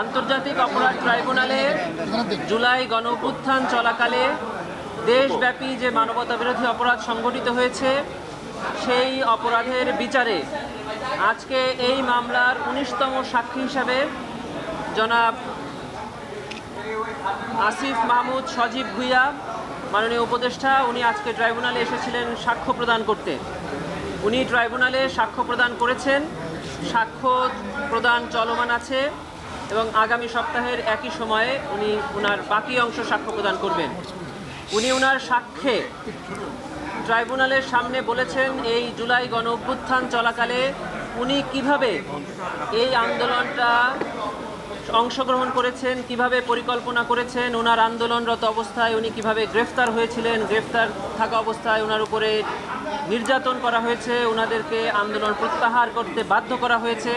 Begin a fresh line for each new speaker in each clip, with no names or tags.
আন্তর্জাতিক অপরাধ ট্রাইব্যুনালে জুলাই গণ অভ্যুত্থান চলাকালে দেশব্যাপী যে মানবতা বিরোধী অপরাধ সংঘটিত হয়েছে, সেই অপরাধের বিচারে আজকে এই মামলার উনিশতম সাক্ষী হিসাবে জনাব আসিফ মাহমুদ সজীব ভুইয়া, মাননীয় উপদেষ্টা, উনি আজকে ট্রাইব্যুনালে এসেছিলেন সাক্ষ্য প্রদান করতে। উনি ট্রাইব্যুনালে সাক্ষ্য প্রদান করেছেন, সাক্ষ্য প্রদান চলমান আছে। এবং আগামী সপ্তাহের একই সময়ে উনি ওনার বাকি অংশ সাক্ষ্য প্রদান করবেন। উনি ওনার সাক্ষ্যে ট্রাইব্যুনালের সামনে বলেছেন, এই জুলাই গণ অভ্যুত্থান চলাকালে উনি কীভাবে এই আন্দোলনটা অংশগ্রহণ করেছেন, কীভাবে পরিকল্পনা করেছেন ওনার আন্দোলনরত অবস্থায় উনি কীভাবে গ্রেফতার হয়েছিলেন, গ্রেফতার থাকা অবস্থায় ওনার উপরে নির্যাতন করা হয়েছে ওনাদেরকে আন্দোলন প্রত্যাহার করতে বাধ্য করা হয়েছে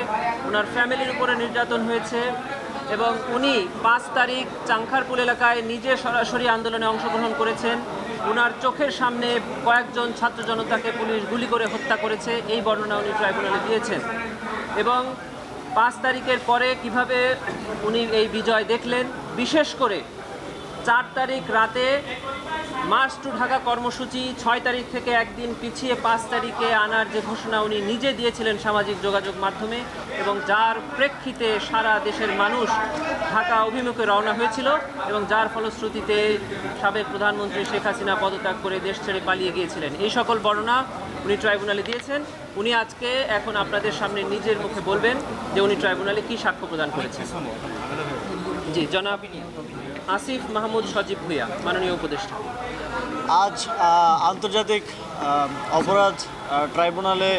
ওনার ফ্যামিলির উপরে নির্যাতন হয়েছে এবং উনি পাঁচ তারিখ চাংখারপুল এলাকায় নিজে সরাসরি আন্দোলনে অংশগ্রহণ করেছেন। ওনার চোখের সামনে কয়েকজন ছাত্র জনতাকে পুলিশ গুলি করে হত্যা করেছে, এই বর্ণনা উনি ট্রাইব্যুনালে দিয়েছেন। এবং পাঁচ তারিখের পরে কীভাবে উনি এই বিজয় দেখলেন, বিশেষ করে চার তারিখ রাতে মার্চ টু ঢাকা কর্মসূচি, ছয় তারিখ থেকে একদিন পিছিয়ে পাঁচ তারিখে আনার যে ঘোষণা উনি নিজে দিয়েছিলেন সামাজিক যোগাযোগ মাধ্যমে এবং যার প্রেক্ষিতে সারা দেশের মানুষ ঢাকা অভিমুখে রওনা হয়েছিল এবং যার ফলশ্রুতিতে সাবেক প্রধানমন্ত্রী শেখ হাসিনা পদত্যাগ করে দেশ ছেড়ে পালিয়ে গিয়েছিলেন। এই সকল বর্ণনা উনি ট্রাইব্যুনালে দিয়েছেন। উনি আজকে এখন আপনাদের সামনে নিজের মুখে বলবেন যে উনি ট্রাইব্যুনালে কি সাক্ষ্য প্রদান করেছেন। জি, জনাব আসিফ মাহমুদ সজীব ভুইয়া, মাননীয় উপদেষ্টা।
আজ আন্তর্জাতিক অপরাধ ট্রাইব্যুনালে